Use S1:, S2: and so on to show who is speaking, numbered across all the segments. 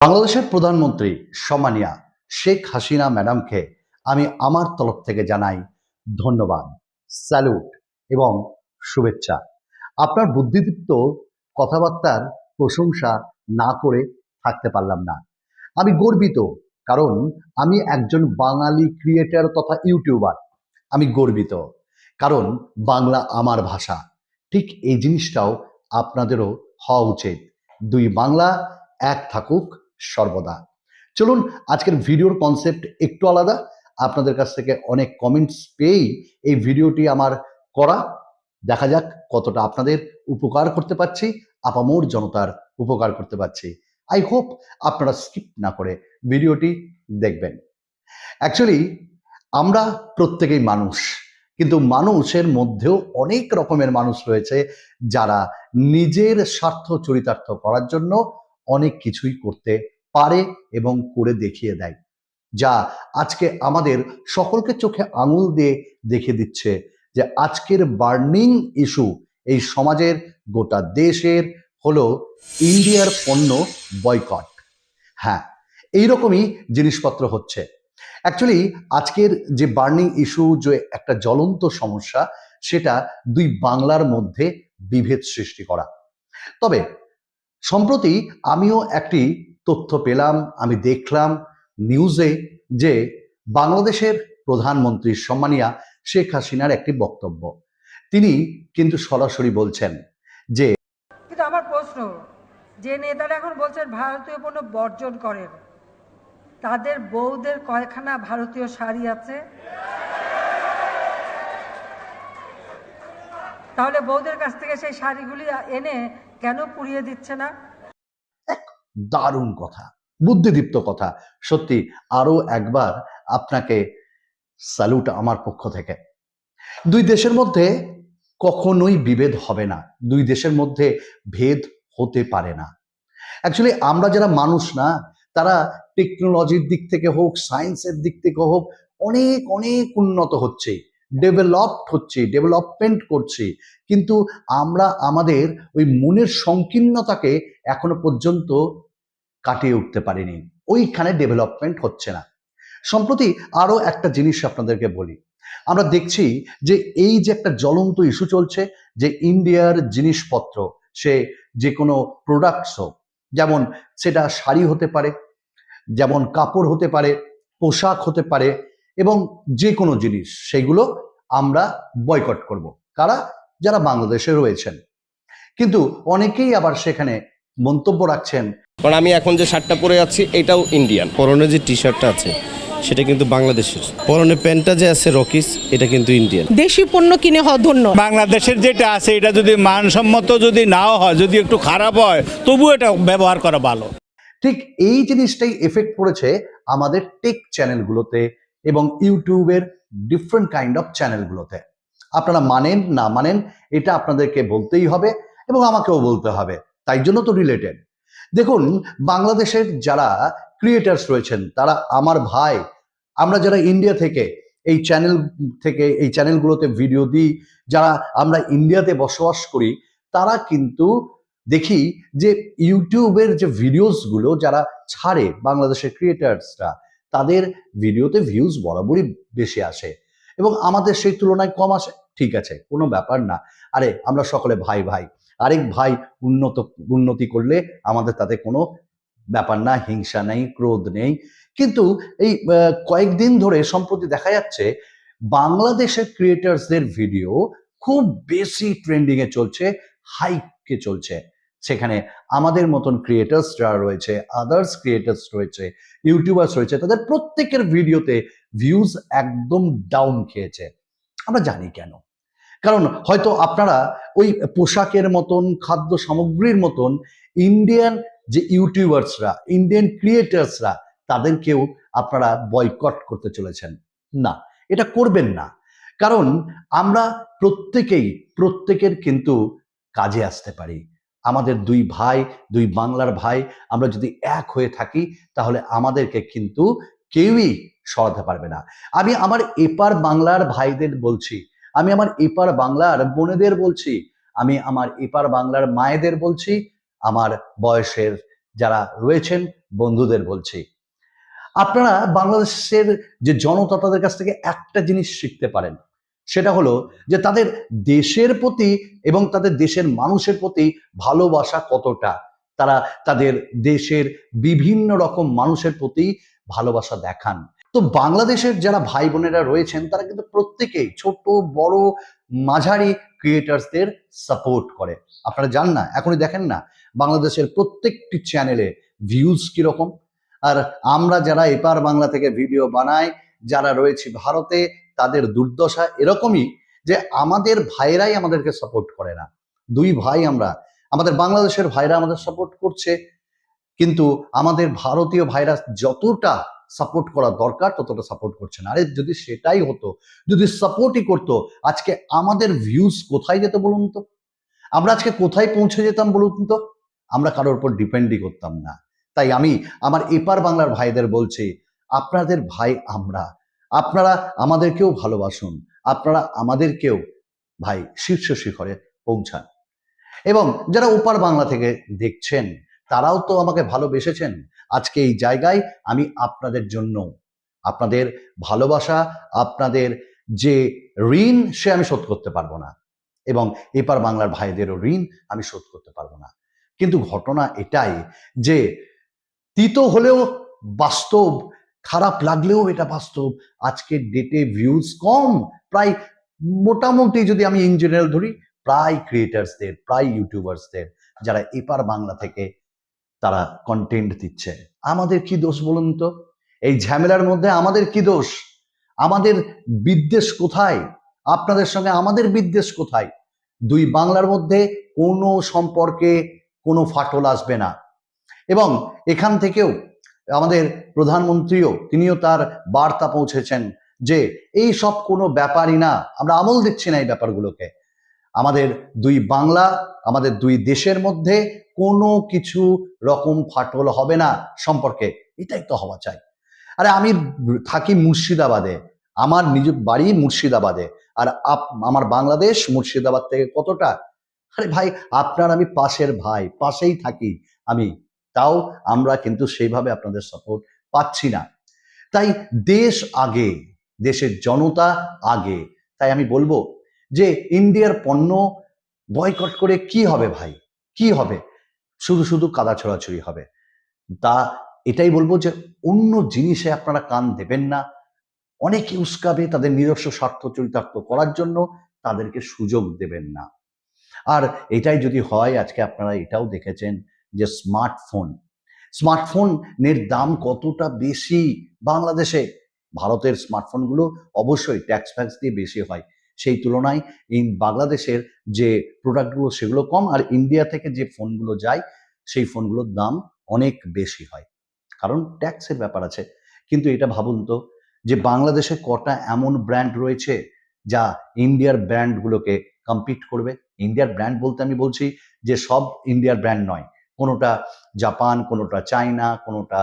S1: বাংলাদেশের প্রধানমন্ত্রী সমানিয়া শেখ হাসিনা ম্যাডামকে আমি আমার তরফ থেকে জানাই ধন্যবাদ, স্যালুট এবং শুভেচ্ছা। আপনার বুদ্ধিদীপ্ত কথাবার্তার প্রশংসা না করে থাকতে পারলাম না। আমি গর্বিত, কারণ আমি একজন বাঙালি ক্রিয়েটার তথা ইউটিউবার। আমি গর্বিত, কারণ বাংলা আমার ভাষা। ঠিক এই জিনিসটাও আপনাদেরও হওয়া উচিত। দুই বাংলা, এক থাকুক। সর্বদা। চলুন, আজকের ভিডিওর কনসেপ্ট একটু আলাদা। আপনাদের কাছ থেকে অনেক কমেন্টস পেয়েই এই ভিডিওটি আমার করা। দেখা যাক কতটা আপনাদের উপকার করতে পারছি, আপামোর জনতার উপকার করতে পারছি। আই হোপ আপনারা স্কিপ না করে ভিডিওটি দেখবেন। অ্যাকচুয়ালি আমরা প্রত্যেকেই মানুষ, কিন্তু মানুষের মধ্যেও অনেক রকমের মানুষ রয়েছে যারা নিজের স্বার্থ চরিতার্থ করার জন্য অনেক কিছুই করতে পারে এবং করে দেখিয়ে দেয়, যা আজকে আমাদের সকলকে চোখে আঙুল দিয়ে দেখিয়ে দিচ্ছে যে আজকের বার্নিং ইস্যু এই সমাজের গোটা দেশের হলো ইন্ডিয়ার পণ্য বয়কট। হ্যাঁ এইরকমই জিনিসপত্র হচ্ছে। অ্যাকচুয়ালি আজকের যে বার্নিং ইস্যু, যে একটা জ্বলন্ত সমস্যা, সেটা দুই বাংলার মধ্যে বিভেদ সৃষ্টি করা। তবে সম্প্রতি আমিও একটি তথ্য পেলাম, আমি দেখলাম নিউজে যে বাংলাদেশের প্রধানমন্ত্রী সম্মানিয়া শেখ হাসিনার একটি বক্তব্য। তিনি কিন্তু সরাসরি বলছেন যে
S2: কিন্তু আমার প্রশ্ন, যে নেতারা এখন বলছেন ভারতীয় পণ্য বর্জন করেন, তাদের বউদের কয়খানা ভারতীয় শাড়ি আছে? তাহলে বউদের কাছ থেকে সেই শাড়িগুলি এনে কেন পুড়িয়ে দিচ্ছে না?
S1: দারুণ কথা, বুদ্ধিদীপ্ত কথা। সত্যি আরও একবার আপনাকে স্যালুট আমার পক্ষ থেকে। দুই দেশের মধ্যে কখনোই বিভেদ হবে না। দুই দেশের মধ্যে ভেদ হতে পারে না। অ্যাকচুয়ালি আমরা যারা মানুষ না, তারা টেকনোলজির দিক থেকে হোক সায়েন্সের দিক থেকে হোক, অনেক অনেক উন্নত হচ্ছে ডেভেলপড হচ্ছে ডেভেলপমেন্ট করছি। কিন্তু আমরা আমাদের ওই মনের সংকীর্ণতাকে এখনও পর্যন্ত কাটিয়ে উঠতে পারিনি। ওইখানে ডেভেলপমেন্ট হচ্ছে না। সম্প্রতি আরও একটা জিনিস আপনাদেরকে বলি। আমরা দেখছি যে এই যে একটা জ্বলন্ত ইস্যু চলছে, যে ইন্ডিয়ার জিনিসপত্র, সে যে কোনো প্রোডাক্টস হোক, যেমন সেটা শাড়ি হতে পারে, যেমন কাপড় হতে পারে, পোশাক হতে পারে এবং যে কোনো জিনিস সেগুলো আমরা বয়কট করব। কারা? যারা বাংলাদেশে রয়েছেন। কিন্তু অনেকেই আবার সেখানে মন্তব্য রাখছেন।
S3: কারণ আমি এখন যে শার্টটা পরে আছি এটাও ইন্ডিয়ান
S4: পরনে যে টি শার্টটা আছে সেটা কিন্তু বাংলাদেশের। পরনে প্যান্টটা যে আছে রকিস এটা কিন্তু ইন্ডিয়ান
S5: দেশি পণ্য কিনে হওয়া ধন্য।
S6: বাংলাদেশের যেটা আছে এটা যদি মানসম্মত যদি নাও হয় যদি একটু খারাপ হয় তবু এটা ব্যবহার করা ভালো।
S1: ঠিক এই জিনিসটাই এফেক্ট পড়েছে আমাদের টেক চ্যানেলগুলোতে এবং ইউটিউবের ডিফারেন্ট কাইন্ড অফ চ্যানেলগুলোতে আপনারা মানেন, না মানেন, এটা আপনাদেরকে বলতেই হবে এবং আমাকেও বলতে হবে। তাই জন্য তো রিলেটেড দেখুন, বাংলাদেশের যারা ক্রিয়েটার্স রয়েছেন, তারা আমার ভাই, আমরা যারা ইন্ডিয়া থেকে এই চ্যানেল থেকে, এই চ্যানেলগুলোতে ভিডিও দিই, যারা আমরা ইন্ডিয়াতে বসবাস করি, তারা কিন্তু দেখি যে ইউটিউবের যে ভিডিওসগুলো যারা ছাড়ে বাংলাদেশের ক্রিয়েটার্সরা তাদের ভিডিওতে ভিউজ বরাবরই বেশি আসে এবং আমাদের সেই তুলনায় কম আসে। ঠিক আছে, কোনো ব্যাপার না। আরে, আমরা সকলে ভাই ভাই। আরেক ভাই উন্নত, উন্নতি করলে আমাদের তাতে কোনো ব্যাপার না, হিংসা নেই, ক্রোধ নেই। কিন্তু এই কয়েকদিন ধরে সম্প্রতি দেখা যাচ্ছে বাংলাদেশের ক্রিয়েটার্সদের ভিডিও খুব বেশি ট্রেন্ডিংয়ে চলছে হাইকে চলছে। সেখানে আমাদের মতন ক্রিয়েটার্স যারা রয়েছে আদার্স ক্রিয়েটার্স রয়েছে ইউটিউবার্স রয়েছে, তাদের প্রত্যেকের ভিডিওতে ভিউজ একদম ডাউন খেয়েছে। আমরা জানি কেন? কারণ হয়তো আপনারা ওই পোশাকের মতন, খাদ্য সামগ্রীর মতন ইন্ডিয়ান যে ইউটিউবার্সরা ইন্ডিয়ান ক্রিয়েটার্সরা তাদেরকেও আপনারা বয়কট করতে চলেছেন। না, এটা করবেন না। কারণ আমরা প্রত্যেকেই, প্রত্যেকের কিন্তু কাজে আসতে পারি। আমাদের দুই ভাই, দুই বাংলার ভাই, আমরা যদি এক হয়ে থাকি, তাহলে আমাদেরকে কিন্তু কেউই সরাতে পারবে না। আমি আমার এপার বাংলার ভাইদের বলছি, আমি আমার এপার বাংলার বোনেদের বলছি, আমি আমার এপার বাংলার মায়েদের বলছি, আমার বয়সের যারা রয়েছেন বন্ধুদের বলছি। আপনারা বাংলাদেশের যে জনতা তাদের কাছ থেকে একটা জিনিস শিখতে পারেন সেটা হলো যে তাদের দেশের প্রতি এবং তাদের দেশের মানুষের প্রতি ভালোবাসা কতটা? তারা তাদের দেশের বিভিন্ন রকম মানুষের প্রতি ভালোবাসা দেখান। তো বাংলাদেশের যারা ভাই বোনেরা রয়েছেন, তারা কিন্তু প্রত্যেকেই ছোট, বড়, মাঝারি ক্রিয়েটার্সদের সাপোর্ট করে। আপনারা জান না, এখনই দেখেন না, বাংলাদেশের প্রত্যেকটি চ্যানেলে ভিউজ কীরকম? আর আমরা যারা এপার বাংলা থেকে ভিডিও বানাই, যারা রয়েছে ভারতে তাদের দুর্দশা এরকমই যে আমাদের ভাইরাই আমাদেরকে সাপোর্ট করে না। দুই ভাই আমরা, আমাদের বাংলাদেশের ভাইরা আমাদের সাপোর্ট করছে, কিন্তু আমাদের ভারতীয় ভাইরা যতটা সাপোর্ট করা দরকার ততটা সাপোর্ট করছে না। আরে যদি সেটাই হতো, যদি সাপোর্টই করতো, আজকে আমাদের ভিউজ কোথায় যেত বলুন তো? আমরা আজকে কোথায় পৌঁছে যেতাম বলুন তো? আমরা কারোর উপর ডিপেন্ডই করতাম না। তাই আমি আমার এপার বাংলার ভাইদের বলছি, আপনাদের ভাই আমরা আপনারা আমাদেরকেও ভালোবাসুন। আপনারা আমাদেরকেও, ভাই, শীর্ষ শিখরে পৌঁছান। এবং যারা ওপার বাংলা থেকে দেখছেন, তারাও তো আমাকে ভালোবেসেছেন। আজকে এই জায়গায় আমি আপনাদের জন্য, আপনাদের ভালোবাসা, আপনাদের যে ঋণ সে আমি শোধ করতে পারব না। এবং এপার বাংলার ভাইদেরও ঋণ আমি শোধ করতে পারব না। কিন্তু ঘটনা এটাই যে, তিত হলেও বাস্তব খারাপ লাগলেও এটা বাস্তব। আজকের ডেটে ভিউজ কম। প্রায় মোটামুটি যদি আমি ইন জেনারেল ধরি, প্রায় ক্রিয়েটার্সদের প্রায় ইউটিউবার্সদের যারা এপার বাংলা থেকে তারা কন্টেন্ট দিচ্ছে। আমাদের কি দোষ বলুন তো? এই ঝামেলার মধ্যে আমাদের কি দোষ? আমাদের বিদ্বেষ কোথায়? আপনাদের সঙ্গে আমাদের বিদ্বেষ কোথায়? দুই বাংলার মধ্যে কোনো সম্পর্কে কোনো ফাটল আসবে না। এবং এখান থেকেও আমাদের প্রধানমন্ত্রীও তিনিও তার বার্তা পৌঁছেছেন যে এই সব কোনো ব্যাপারই না, আমরা আমল দিচ্ছি না এই ব্যাপারগুলোকে। আমাদের দুই বাংলা, আমাদের দুই দেশের মধ্যে কোনো কিছু রকম ফাটল হবে না সম্পর্কে, এটাই তো হওয়া চাই। আরে আমি থাকি মুর্শিদাবাদে, আমার নিজ বাড়ি মুর্শিদাবাদে, আর আপ- আমার বাংলাদেশ মুর্শিদাবাদ থেকে কতটা? আরে ভাই, আপনার আমি পাশের ভাই, পাশেই থাকি আমি। তাও আমরা কিন্তু সেইভাবে আপনাদের সাপোর্ট পাচ্ছি না। তাই দেশ আগে, দেশের জনতা আগে, তাই আমি বলব যে ইন্ডিয়ার পণ্য বয়কট করে কি হবে ভাই? কি হবে? শুধু শুধু কাদা ছড়াছড়ি হবে। তা এটাই বলব যে অন্য জিনিসে আপনারা কান দেবেন না। অনেকে উস্কাবে তাদের নিজস্ব স্বার্থ চরিতার্থ করার জন্য তাদেরকে সুযোগ দেবেন না। আর এটাই যদি হয়, আজকে আপনারা এটাও দেখেছেন যে স্মার্টফোন স্মার্টফোনের দাম কতটা বেশি বাংলাদেশে? ভারতের স্মার্টফোনগুলো অবশ্যই ট্যাক্স ফ্যাক্স দিয়ে বেশি হয়। সেই তুলনায় ইন বাংলাদেশের যে প্রোডাক্টগুলো সেগুলো কম। আর ইন্ডিয়া থেকে যে ফোনগুলো যায়, সেই ফোনগুলোর দাম অনেক বেশি হয়। কারণ ট্যাক্সের ব্যাপার আছে। কিন্তু এটা ভাবুন তো, যে বাংলাদেশে কটা এমন ব্র্যান্ড রয়েছে, যা ইন্ডিয়ার ব্র্যান্ডগুলোকে কম্পিট করবে? ইন্ডিয়ার ব্র্যান্ড বলতে আমি বলছি যে সব ইন্ডিয়ার ব্র্যান্ড নয়। কোনোটা জাপান, কোনোটা চায়না, কোনোটা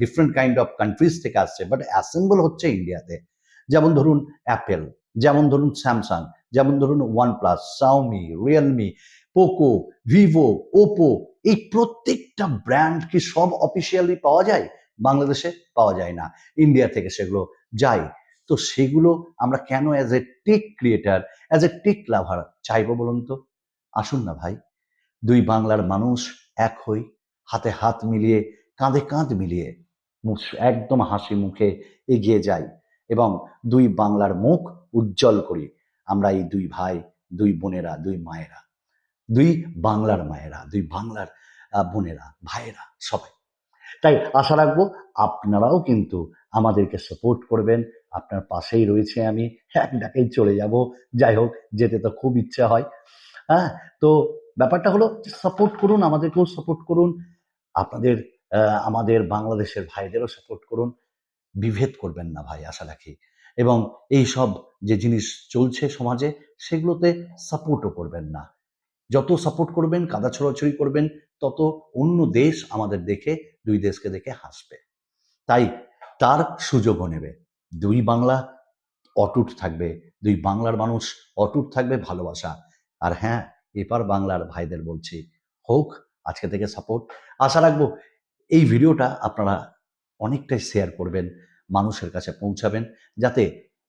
S1: ডিফারেন্ট কাইন্ড অফ কান্ট্রিজ থেকে আসছে। বাট অ্যাসেম্বল হচ্ছে ইন্ডিয়াতে যেমন ধরুন অ্যাপেল যেমন ধরুন স্যামসাং যেমন ধরুন OnePlus Xiaomi Realme Poco Vivo Oppo এই প্রত্যেকটা ব্র্যান্ড কি সব অফিসিয়ালি পাওয়া যায়? বাংলাদেশে পাওয়া যায় না। ইন্ডিয়া থেকে সেগুলো যায়। তো সেগুলো আমরা কেন as a tech creator as a tech lover চাইব বলুন তো? আসুন না ভাই। দুই বাংলার মানুষ এক হই, হাতে হাত মিলিয়ে, কাঁধে কাঁধ মিলিয়ে মুখ- একদম হাসি মুখে এগিয়ে যাই এবং দুই বাংলার মুখ উজ্জ্বল করি। আমরা এই দুই ভাই, দুই বোনেরা, দুই মায়েরা, দুই বাংলার মায়েরা, দুই বাংলার বোনেরা, ভাইয়েরা সবাই। তাই আশা রাখব আপনারাও কিন্তু আমাদেরকে সাপোর্ট করবেন। আপনার পাশেই রয়েছে আমি, এক ডাকেই চলে যাব। যাই হোক, যেতে তো খুব ইচ্ছা হয়। হ্যাঁ তো ব্যাপারটা হলো সাপোর্ট করুন আমাদেরকেও সাপোর্ট করুন, আপনাদের আমাদের বাংলাদেশের ভাইদেরও সাপোর্ট করুন। বিভেদ করবেন না ভাই, আশা রাখি। এবং এই সব যে জিনিস চলছে সমাজে, সেগুলোতে সাপোর্টও করবেন না। যত সাপোর্ট করবেন, কাদা ছড়াছড়ি করবেন, তত অন্য দেশ আমাদের দেখে, দুই দেশকে দেখে হাসবে। তাই তার সুযোগও নেবে। দুই বাংলা অটুট থাকবে, দুই বাংলার মানুষ অটুট থাকবে ভালোবাসা। আর হ্যাঁ এপার বাংলার ভাইদের বলছি, হোক, আজকে থেকে সাপোর্ট। আশা রাখব এই ভিডিওটা আপনারা অনেকটাই শেয়ার করবেন, মানুষের কাছে পৌঁছাবেন, যাতে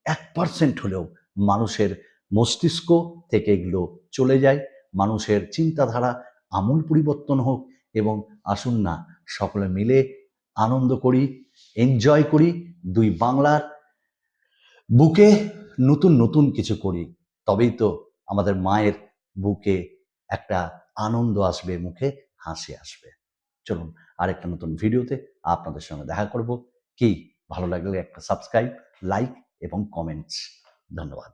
S1: এক পার্সেন্ট হলেও মানুষের মস্তিষ্ক থেকে এগুলো চলে যায়, মানুষের চিন্তাধারা আমূল পরিবর্তন হোক এবং আসুন না, সকলে মিলে আনন্দ করি এনজয় করি, দুই বাংলার বুকে নতুন নতুন কিছু করি। তবেই তো আমাদের মায়ের বুকে একটা আনন্দ আসবে, মুখে হাসি আসবে। চলুন আরেকটা নতুন ভিডিওতে আপনাদের সঙ্গে দেখা করব। কি? ভালো লাগলে একটা সাবস্ক্রাইব লাইক এবং কমেন্টস ধন্যবাদ।